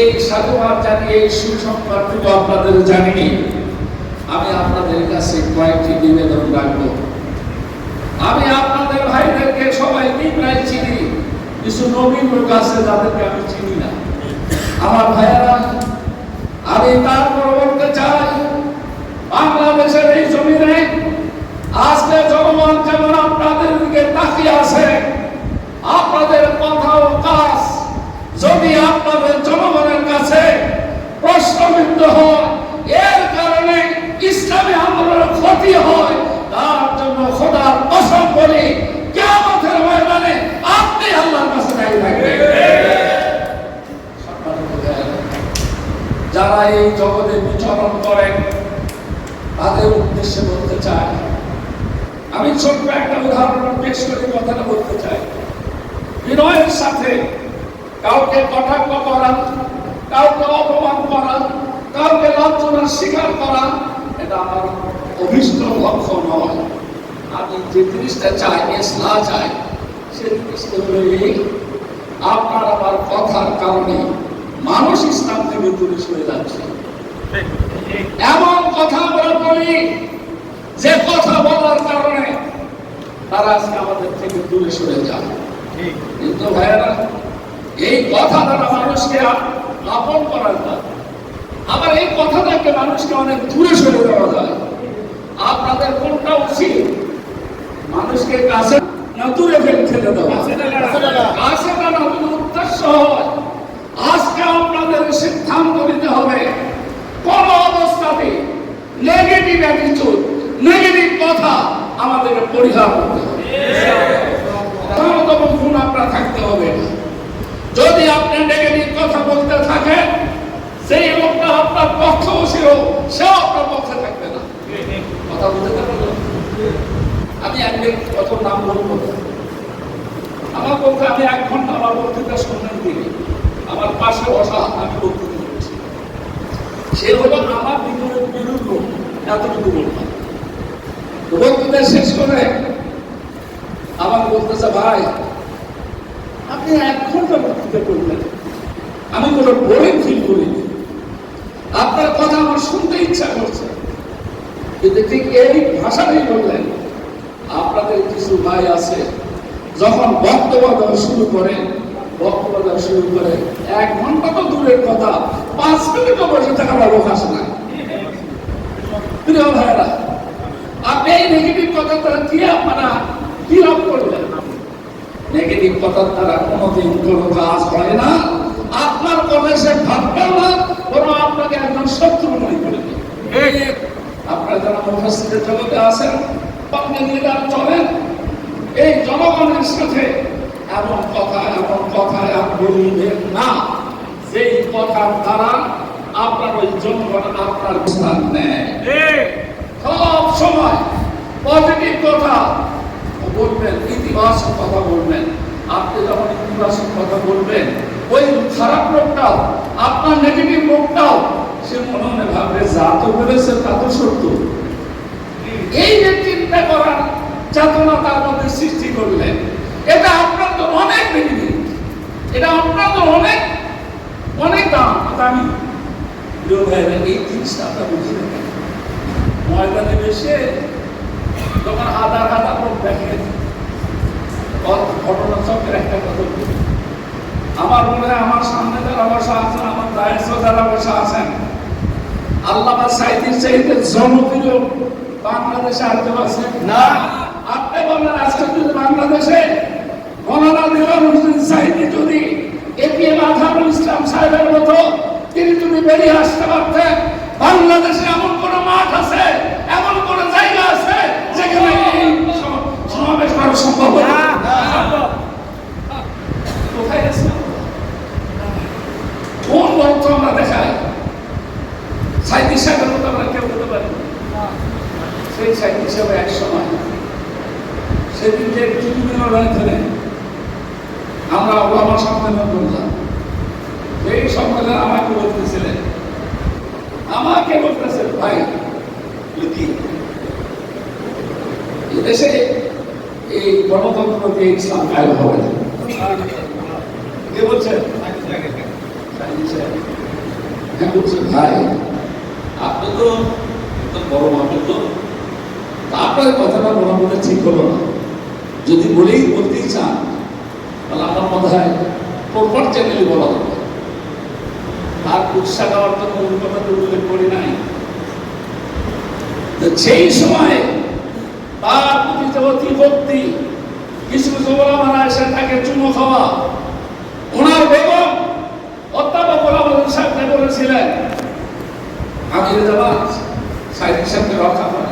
এই সাধুবাদ জানি এই সুসংবাদটুকু আপনাদের জানি আমি আপনাদের কাছে কয়েকটি নিবেদন রাখব। আমি আপনাদের ভাইদেরকে সবাইকে প্রায় চিনি। কিছু নবীন লোক আছে যাদেরকে আমি চিনি না। আমার ভাইয়েরা, আমি তারপর বলতে চাই, বাংলাদেশের এই জমিনে আজকে জনগণ যেমন আপনাদের দিকে তাকিয়ে আছে আপনাদের কথা ও কাজ যদি আপনাদের জনগণের কাছে প্রশ্নবিদ্ধ হয়। এর কারণে ইসলামী আন্দোলনের ক্ষতি হয়। তার জন্য খোদার কসম বলি কেমতের ময়দানে আপনি আল্লাহর কাছে দায়ী বিচরণ করেন, তাদের উদ্দেশ্যে বলতে চাই, আমি ছোট্ট একটা উদাহরণ পেশ বলতে চাই। বিনয়ের সাথে কাউকে কটাক্ষ করা, কাউকে অপমান করা কাউকে লাঞ্ছনার স্বীকার করা, এটা আমার অভিষ্ট লক্ষ্য নয়। আমি যে জিনিসটা চাই ইসলাম চাই, সে জিনিসটা আপনার আমার কথার কারণে মানুষ ইসলাম থেকে দূরে সরে যাচ্ছে। এমন কথা আমরা বলি, যে কথা বলার কারণে তারা আজকে আমাদের থেকে দূরে সরে যায়। কিন্তু ভাইয়েরা, এই কথা দ্বারা মানুষকে আপ- আপন করার না আবার এই কথা থেকে মানুষকে অনেক দূরে সরে দেওয়া যায় আপনাদের কোনটা উচিত? মানুষকে কাছে না দূরে ফেলে দেওয়া। কাছে উদ্দেশ্য হয় আজকে আপনাদের সিদ্ধান্ত নিতে হবে কোন অবস্থাতে নেগেটিভ অ্যাটিটিউড নেগেটিভ কথা আমাদেরকে পরিহার করতে হবে। গুণ আপনার থাকতে হবে। যদি আপনি নেগেটিভ কথা বলতে থাকেন সেই আপনার পক্ষ ছিল, সেও আপনার পক্ষে থাকবে না। কথা বলতে পারবেন আমি এক ব্যক্তি কত নাম বলব। আমার পক্ষে আমি এক ঘণ্টা আমার বক্তৃতা শুনলেন দিকে আমার পাশে বসা আমি বক্তৃতা করছি সে হলো আমার বিপরীত বিরুদ্ধ এতটুকু বললাম। বক্তৃতা শেষ করে আমার বলতেছে ভাই, আপনি এক ঘণ্টা বক্তৃতা করলেন। আমি কোনো বোরিং ফিল করিনি। আপনার কথা আমার শুনতে ইচ্ছা করছে। কিন্তু ঠিক এই ভাষাটাই বললেন, আপনাদের কিছু ভাই আছে, যখন বক্তব্য দেওয়া শুরু করে বক্তব্য দেওয়া শুরু করে, এক ঘণ্টা তো দূরের কথা, পাঁচ মিনিটও বসে থাকার অবকাশ নাই। প্রিয় আপনি এই নেগেটিভ কথা কি আপনারা কি লাভ করবেন নেগেটিভ কথার দ্বারা কোনোদিন কোনো কাজ হয় না আপনার কথা সে ভাববেন না বরং আপনাকে একজন শত্রু মনে করবে আপনারা যারা মুফাসসিরের জগতে আছেন নিরার চলেন। এই জনগণের সাথে এমন কথা এমন কথা আর বলিবেন না। যেই কথার দ্বারা আপনার ওই জনগণ আপনার স্থান নেয়। সব সময় পজিটিভ কথা বলবেন ইতিবাচক কথা বলবেন। আপনি যখন ইতিবাচক কথা বলবেন ওই খারাপ লোকটাও আপনার নেগেটিভ লোকটাও সে মনে মনে ভাববে যা তো বলেছে তা তো সত্য এই যে চিন্তা করার চেতনা তার মধ্যে সৃষ্টি করলেন এটা আপনার তো অনেক বেনিফিট এটা আপনার তো অনেক অনেক দাম, দামি। এই জিনিসটা আমরা বুঝি না কেন? ময়দানে বসে যখন হাজার হাজার লোক ঘটনা চক্রের একটা কথা আমার মনে হয় আমার সামনে যারা বসা আছেন, আমার দায়িত্ব যারা বসা আছেন আল্লাহ সাইদির চাইতে জনপ্রিয় বাংলাদেশে আর কেউ আছে? না। আপনি বলেন আজকে যদি বাংলাদেশে মৌলানা দিলার হোসেন সাইদি যদি এপিএম আজহারুল ইসলাম সাহেবের মতো তিনি যদি বেরিয়ে আসতে পারতেন বাংলাদেশে এমন কোন মাঠ আছে এমন কোন জায়গা আছে যেখানে এই সমাবেশ করা সম্ভব হবে? কোথায় আছে কোন বক্ত আমরা দেখাই সাহিত্য সাহেবের মতো আমরা কেউ হতে পারি। সেই সাহিত্য হিসাবে এক সময় সেদিন যে টিভি রয়েছে আমরা ওবামা সম্মেলন করলাম। এই সম্মেলন আমাকে বলতেছিলেন আমাকে বলতেছেন ভাই কি দেশে এই গণতন্ত্র দিয়ে ইসলাম কায়ম হবে না। কে বলছেন হ্যাঁ ভাই আপনি তো তো বড় মানুষ তো কথাটা বলা মনে ঠিক হলো না। যদি বলেই বলতেই চান, তাহলে আমার মনে হয় প্রপার চ্যানেলে বলা হবে তার উৎসাহ দেওয়ার জন্য ওই কথা তো উল্লেখ করি নাই। তো সেই সময় তার প্রতি যে অতি ভক্তি কিছু কিছু ওলামারা এসে তাকে চুমো খাওয়া, ওনার বেগম অধ্যাপক ওলামুদ্দিন সাহেবকে বলেছিলেন আমির জামাত সাইদ সাহেবকে রক্ষা করে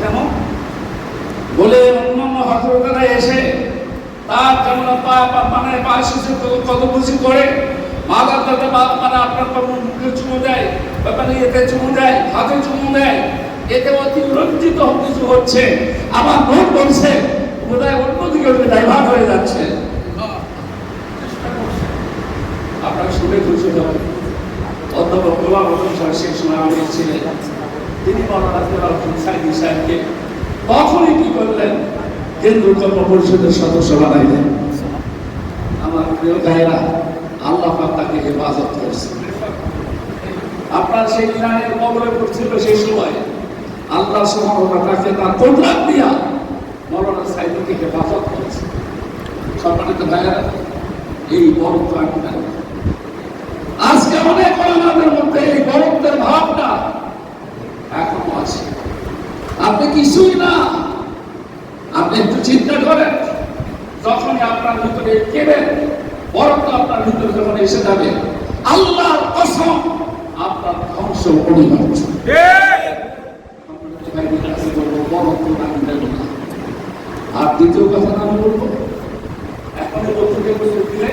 কেমন? বলে অন্যান্য হজরতেরা এসে তার যেমন পা মানে পা শিশু কত খুশি করে মাদার দাদা বা মানে আপনার পা মুখে চুমু দেয় বা মানে এতে চুমু দেয় হাতে চুমু দেয়। এতে অতি রঞ্জিত কিছু হচ্ছে। আমার মন বলছে বোধহয় অন্যদিকে ডাইভার্ট হয়ে যাচ্ছে আপনার শুনে খুশি হবেন অধ্যাপক গোলাম হোসেন সাহেব সেই সময় আমাদের ছিলেন তিনি মৌলানা গোলাম হোসেন সাইদি সাহেবকে। তখনই কি করলেন? কেন্দ্র কর্ম পরিষদের সদস্য বানাইলেন। আমার প্রিয় ভাইরা আল্লাহ তাকে হেফাজত করছে আপনার সেই ইরানের কবরে পড়ছিল সেই সময়। আল্লাহ তাকে তার কোটরাত দিয়া মৌলানা সাইদিকে হেফাজত করেছে সম্মানিত ভাইরা এই বড় আজকে অনেক আমাদের মধ্যে এই বরফদের ভাবটা এখনও আছে আপনি কিছুই না। আপনি একটু চিন্তা করেন। যখনই আপনার ভিতরে কেবেন বরফ আপনার ভিতরে যখন এসে যাবে, আল্লাহর কসম আপনার ধ্বংস অনিবার্য আর দ্বিতীয় কথা আমি বলব এখন লোককে বলে দিলে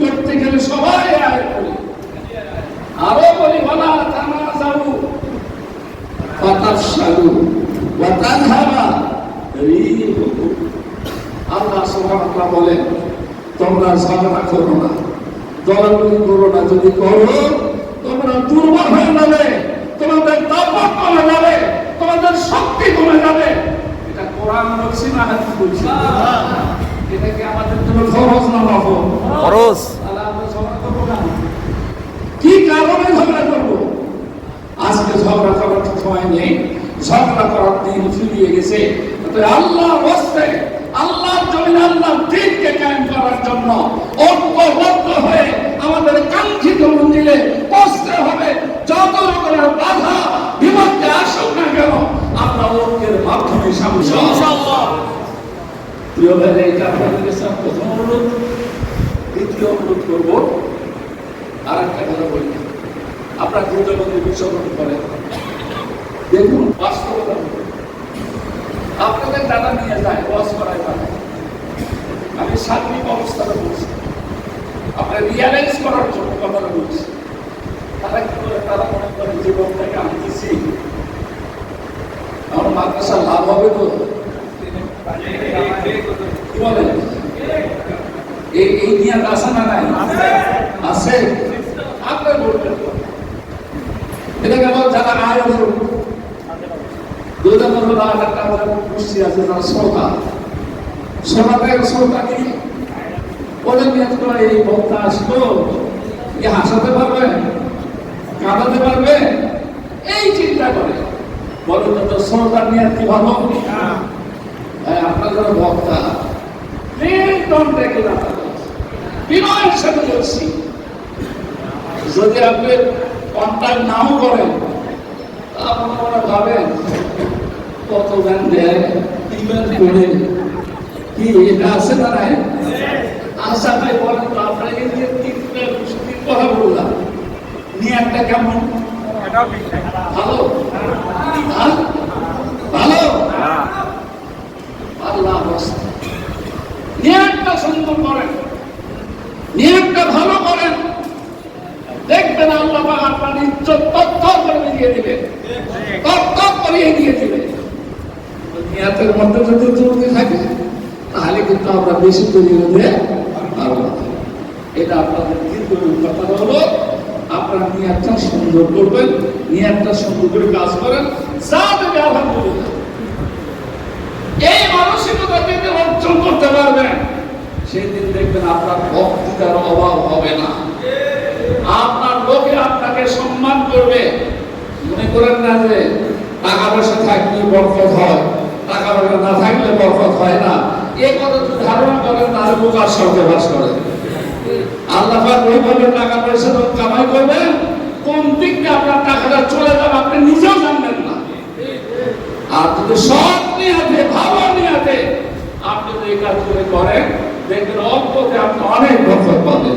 করতে গেলে সবাই আয় করে। আরও বলি ওয়া তাযহাবা রিহুকুম আল্লাহ সুবহানাহু বলেন তোমরা ঝগড়া করো না। দলাদলি করো না। যদি করো তোমরা দুর্বল হয়ে যাবে। তোমাদের দাপট কমে যাবে। তোমাদের শক্তি কমে যাবে। এটা কোরআন বলছি না হাদিস বলছি। এটা কি আমাদের জন্য খরচ না নফল খরচ তাহলে আমরা ঝগড়া করব না কি কারণে ঝগড়া করব? আজকে ঝগড়া করার সময় নেই। ঝগড়া করার দিন ফিরিয়ে গেছে। আল্লাহ বসতে আল্লাহ জমিন আল্লাহ দিনকে কায়েম করার জন্য ঐক্যবদ্ধ হয়ে আমাদের কাঙ্ক্ষিত মন্দিরে বসতে হবে। যত রকমের বাধা বিপদে আসুক না কেন আমরা ঐক্যের মাধ্যমে সামনে প্রিয় ভাই এটা আপনাদের প্রথম অনুরোধ দ্বিতীয় অনুরোধ করব আর একটা কথা বলি। আপনার দুর্যোগের বিশ্বরণ করেন দেখুন, বাস্তবতা আপনাদের দাদা নিয়ে যায়, বস করায় পারে আমি সার্বিক অবস্থাটা বলছি। আপনার রিয়ালাইজ করার জন্য কথাটা বলছি। তারা কি করে? তারা মনে করে আমি দিচ্ছি আমার মাদ্রাসা লাভ হবে তো? কি বলেন এই নিয়ে আসা না নাই? আছে আপনার বলবেন এটাকে আবার যারা আয়োজন দুর্গা হলো লাখ টাকা পুষ্টি আছে, তারা শ্রোতা শ্রোতাকে শ্রোতা কি? তো এই বক্তা আসলো কি হাসাতে পারবে? কাঁদাতে পারবে? এই চিন্তা করে। বলো তো শ্রোতা নিয়ে কি ভালো ভাই আপনার যারা বক্তা। টেক বিনয়ের সাথে বলছি। যদি আপনি কন্ট্যাক্ট নাও করেন মনে মনে ভাবেন কত গান দেয় ইমেল করে? কি এটা আছে না নাই? আশা ভাই বলেন তো আপনার এই যে তিন তিন কথা বললাম। নিয়ারটা কেমন? ভালো? হ্যাঁ? ভালো? আল্লাহ অবস্থা নিয়ারটা সুন্দর করেন। নিয়মটা ভালো করেন। দেখবেন আল্লাহ আপনার ইজ্জত তথ্য করে দিয়ে দিবেন তথ্য করিয়ে দিয়ে দিবেন সুন্দর করবেন সুন্দর করে কাজ করেন। এই মানসিকতা করতে পারবেন। সেদিন দেখবেন আপনার বক্তৃতার অভাব হবে না। আপনার লোকে আপনাকে সম্মান করবে। মনে করেন না যে টাকা পয়সা থাকলে বরকত হয়, টাকা পয়সা না থাকলে বরকত হয় না। এ কথা ধারণা করেন, তাহলে বোকার সঙ্গে বাস করে। আল্লাহ ওইভাবে টাকা পয়সা যখন কামাই কোন দিক দিয়ে আপনার টাকাটা চলে যাবে আপনি নিজেও জানবেন না। আর যদি আপনি যদি এই কাজগুলো করেন, দেখবেন অল্পতে আপনি অনেক বরকত পাবেন।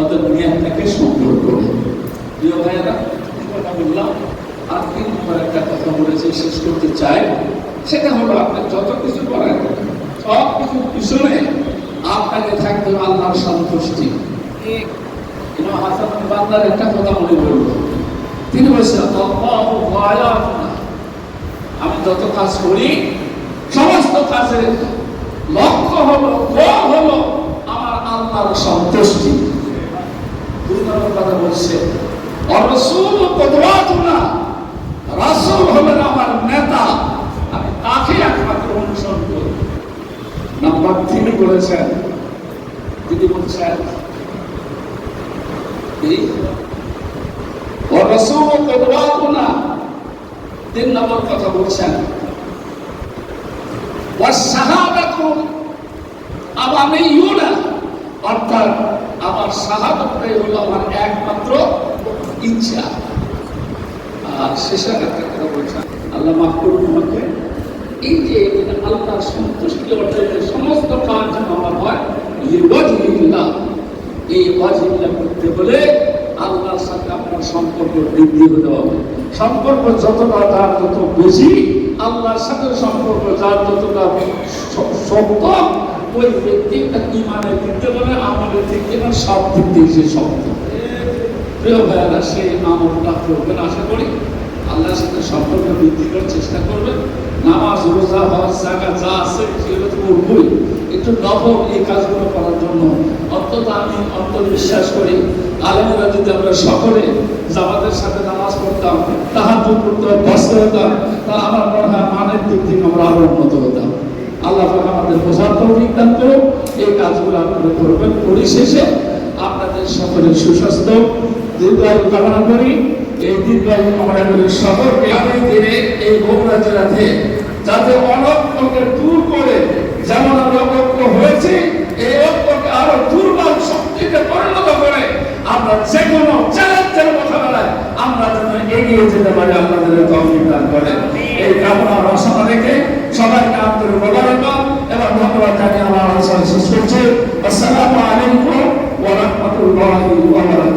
অতএব নিয়াতটাকে সুন্দর করুন প্রিয় ভাইয়েরা কথা বললাম আর নম্বর একটা কথা বলেছে শেষ করতে চাই। সেটা হলো আপনি যত কিছু করেন, সব কিছু পিছনে আপনাকে থাকতে হবে আল্লাহর সন্তুষ্টি। হাসান বান্দার একটা কথা মনে পড়ল। তিনি বলছেন আমি যত কাজ করি, সমস্ত কাজের লক্ষ্য হলো হলো আমার আল্লাহর সন্তুষ্টি দুই নম্বর কথা বলছে অরসুল কদওয়াতুনা, রাসূল হলেন আমার নেতা, আমি তাকে একমাত্র অনুসরণ করি। নাম্বার তিনি বলেছেন, তিনি বলছেন কি অরসুল কদওয়াতুনা, তিন নম্বর কথা বলছেন ওয়াশাহাদাতু আমানিয়ুনা অর্থাৎ আমার শাহাদতটাই হলো আমার একমাত্র ইচ্ছা। আর শেষে একটা কথা বলছেন আল্লাহ মাফ করুন আমাকে। এই যে আল্লাহর সন্তুষ্টি অর্জনের সমস্ত কাজ যেন আমার হয় এই ওয়াজিবটা করতে হলে আল্লাহর সাথে আপনার সম্পর্ক বৃদ্ধি হতে হবে। সম্পর্ক যতটা তার যত বেশি, আল্লাহর সাথে সম্পর্ক যার যতটা শক্ত, ওই ব্যক্তি তার ইমানের দিক থেকে আমাদের দিক থেকে সব দিক দিয়ে সে শক্ত। প্রিয় ভাইয়ারা সেই আমলটা করবেন আশা করি আল্লাহর সাথে সম্পর্ক বৃদ্ধি করার চেষ্টা করবেন নামাজ, রোজা, হজ জায়গা যা আছে সেগুলো তো করবই। একটু নফল এই কাজগুলো করার জন্য অন্তত আমি অন্তত বিশ্বাস করি। আলেমেরা যদি আমরা সকলে জামাতের সাথে নামাজ পড়তাম তাহার করতাম বসতে হতাম, তা আমার মনে হয় মানের দিক থেকে আমরা আরও উন্নত হতাম। আল্লাহ আমাদের বোঝার তৌফিক দান করুন এই কাজগুলো আপনারা করবেন। পরিশেষে আপনাদের সকলের সুস্বাস্থ্য দীর্ঘায়ু কামনা করি। এই এই যাতে অনৈক্যকে দূর করে যেমন আমরা ঐক্য এগিয়ে যেতে পারি, আপনাদের তহবিল কামনা রসনা রেখে সবাইকে এবং ধন্যবাদ আমার আলোচনা শেষ করছি। আসসালামু আলাইকুম ওয়া রাহমাতুল্লাহি ওয়া বারাকাতুহু।